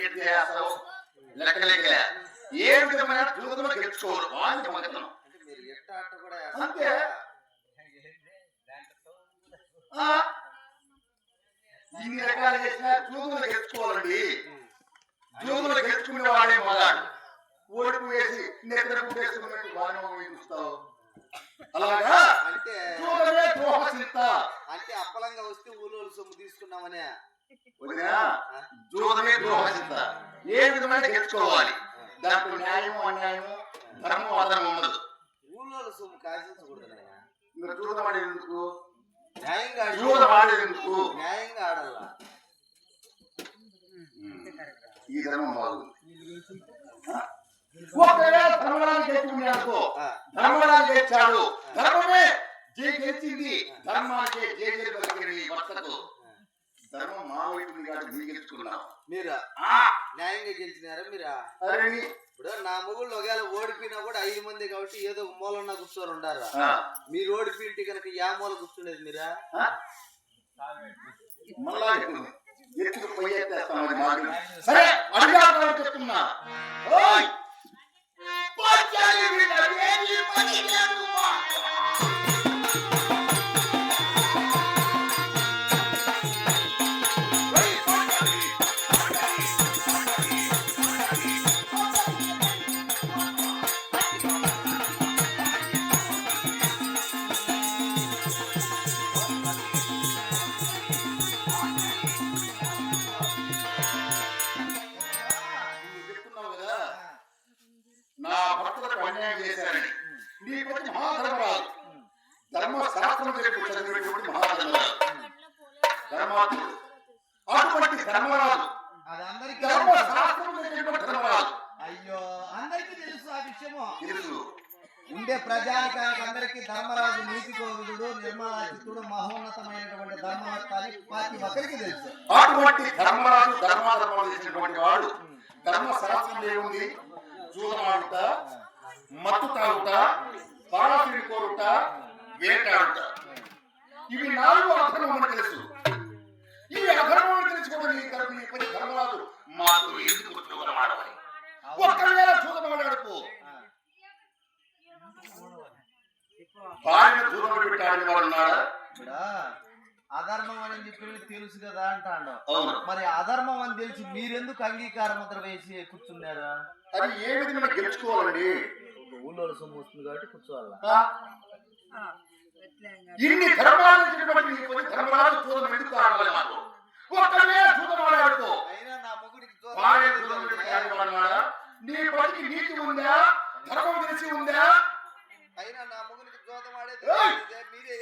Cricket చేస్తావు లెక్కలేక ఏ విధమైన మీరు ఎట్ట ఆట కూడా అంతే. ఇన్ని రకాలు చేసినా జూదంలో గెలుచుకోవాలండి. జూదంలో గెలుచుకునే వాడే మగాడు ఓడిపు వేసి నెత్తర వేసుకున్నట్టు వాడిని చూస్తావు. అలాగా? అంటే అంటే అప్పలంగా వస్తే ఊళ్ళో సొమ్ము తీసుకున్నామనే. వదినా జూదమే ద్రోహచింత ఏ విధమైన గెలుచుకోవాలి? దాంట్లో న్యాయము అన్యాయము ధర్మం అధర్మం ఉండదు. ఊళ్ళో సొమ్ము జూదం న్యాయంగా జూదం న్యాయంగా ఆడాలా? ఈ ధర్మం బాగుంది. ఒకవేళ ధర్మరాజు గెలుచుకున్నాడు ధర్మరాజు గెలిచాడు. ధర్మమే జై గెలిచింది. ధర్మానికి జై ధర్మం మా వైపు ఉంది కాబట్టి మీరు మీరా న్యాయంగా గెలిచినారా మీరా? ఇప్పుడు నా మొగుళ్ళు ఒకవేళ ఓడిపోయినా కూడా ఐదు మంది కాబట్టి ఏదో ఒక మూలన్న కూర్చొని ఉండారా మీరు ఓడిపోయింటే కనుక యా మూల కూర్చుండేది మీరా? ఆ? మళ్ళా అటువంటి ధర్మరాజు అయ్యో అందరికీ తెలుసు ఆ విషయము. ఉండే ప్రజానికానికి అందరికీ ధర్మరాజు నీతి కోవిదుడు నిర్మలాచితుడు మహోన్నతమైనటువంటి ధర్మవత్తాన్ని ప్రతి ఒక్కరికి తెలుసు. అటువంటి ధర్మరాజు ధర్మాధర్మాలు చేసినటువంటి వాడు ధర్మశాస్త్రం ఏముంది? జూదమాడుట మత్తు తాగుట పారాసిరి కోరుట వేటాడుట. ఇవి నాలుగు అని తెలుసు. ఇవి అధర్మం అని తెలుసుకోవడం నీ తరపు నీ పని ధర్మరాజు మాకు ఎందుకు జూదమాడవని ఒక్కవేళ జూదమాడాడుకో భార్య జూదముడు పెట్టాడని వాడు ఉన్నాడా? అధర్మం అని చెప్పి తెలుసు కదా అంటాడు. మరి అధర్మం అని తెలిసి మీరెందుకు అంగీకార ముద్ర వేసి కూర్చున్నారు? అది ఏ విధంగా గెలుచుకోవాలండి? ఊళ్ళో సొమ్ము వస్తుంది కాబట్టి కూర్చోవాల? ఆ? ఇన్ని ధర్మాలు ఇచ్చినటువంటి చూడడం ఎందుకు కావాలి మాకు? ఒక్కడే చూడమాడాడుకో అయినా నా మొగుడికి భార్య దూరం నీ పనికి నీతి ఉందా? ధర్మం తెలిసి ఉందా? అయినా నా! తెలిస్తే మీరే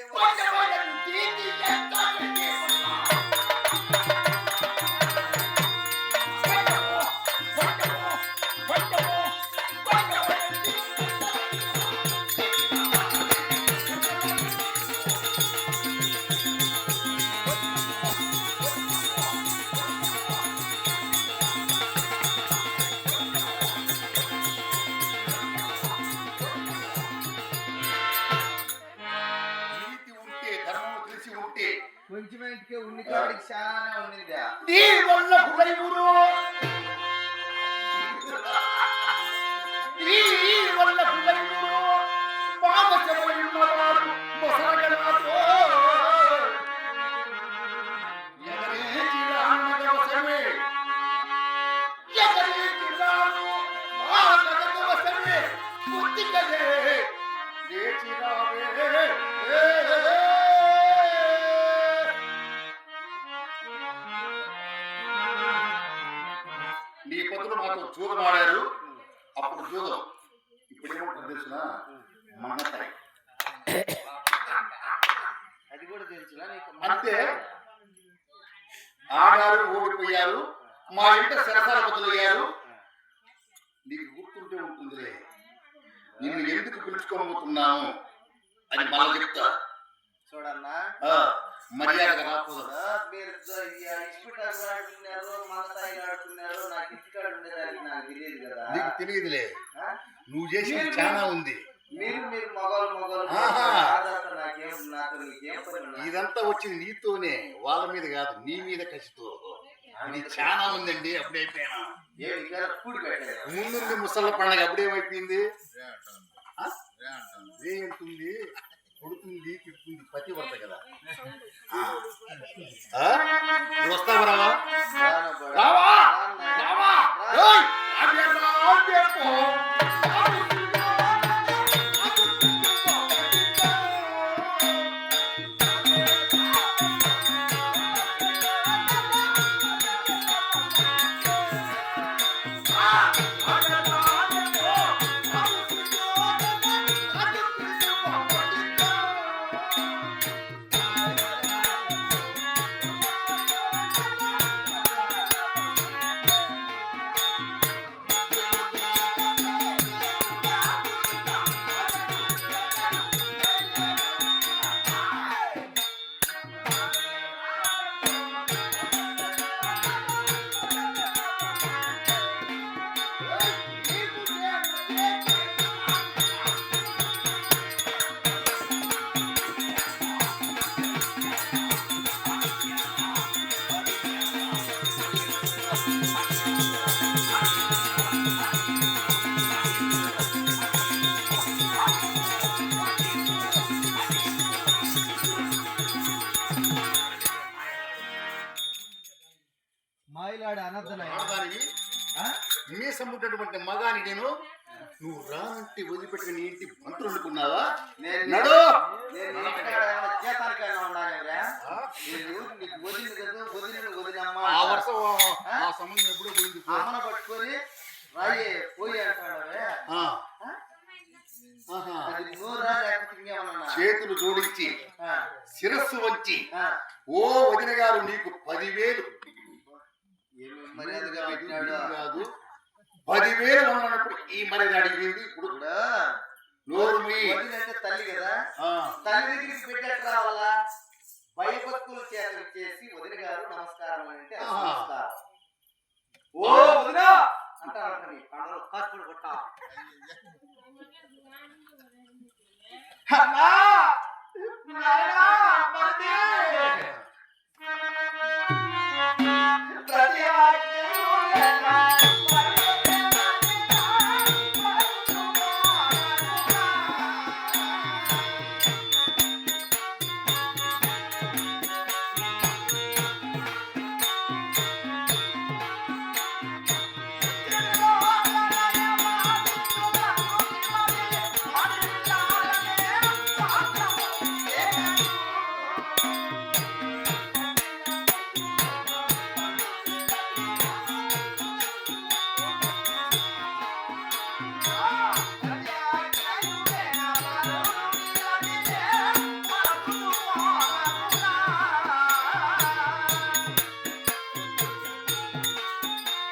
కొంచెం ఇంటికి ఉన్ని కాడికి చాలా ఉన్నది నీ వల్ల హుదయుడు నీ వల్ల హుదయుడు బాధపడినవాడు మొసలగలతో ఎగరేటి రామగవసమే ఎగరేటి రాము మానగవసమే బుద్ధిగలే లేచి రావే నీ పతులు మాతో జూదం ఆడారు అప్పుడు జూదం ఇప్పుడు ఏమంటారు తెలిసిన మన్నతాయి అది కూడా తెలుసులా నీకు అంతే ఆడారు ఓడిపోయారు మా ఇంట సరసర బదులయ్యారు నీకు గుర్తుంటే ఉంటుందిలే. నిన్ను ఎందుకు పిలుచుకోబోతున్నాను అని మళ్ళీ చెప్తా చూడన్నా? ఆ, మర్యాదగా మీరు ఆడుతున్నారు ఆడుతున్నారు నాకు ఇంటికాడ ఉండేదానికి నాకు తెలియదు కదా. నీకు తెలియదులే? నువ్వు చేసిన చాలా ఉంది. మీరు మీరు మగవాళ్ళు మగవాళ్ళు ఆహా. ఆధారత నాకేం నాతో నీకేం పని ఉన్నా? ఇదంతా వచ్చింది నీతోనే వాళ్ళ మీద కాదు నీ మీద కసితో అది చాలా ఉందండి అప్పుడే అయిపోయినా. ఏమి ఇంకా కూడి పెట్టలేదు ముందుంది ముసళ్ళ పండగ అప్పుడేమైపోయింది? ఏంటుంది కొడుతుంది తిడుతుంది పతి వర్త కదా? నువ్వు వస్తావా రావా? రావా? రావా? మాయిలాడు అనర్థనయ్య ఆడదానివి మీసం ఉన్నటువంటి మగాని నేను? నువ్వు రానంటే వదిలిపెట్టుకుని ఇంటి మంత్రులు అనుకున్నావా? నేను నడు? ఆ? వర్షం ఆ? సంబంధం ఎప్పుడో పోయింది. పట్టుకొని రాయి పోయి చేతులు జోడించి శిరస్సు వంచి ఆ. ఓ వదిన గారు నీకు పదివేలు. కాదు. పదివేలు అన్నప్పుడు ఈ మర్యాద అడిగింది ఇప్పుడు. ఇప్పుడు నోరు తల్లి కదా? తల్లి దగ్గరికి పెట్టేట్టు రావాలా? భయభక్తులు చేతులు చేసి వదిన గారు నమస్కారం అని అంటే. నమస్కారం. ఓ వదిన! అంటారు หันหน้านนะ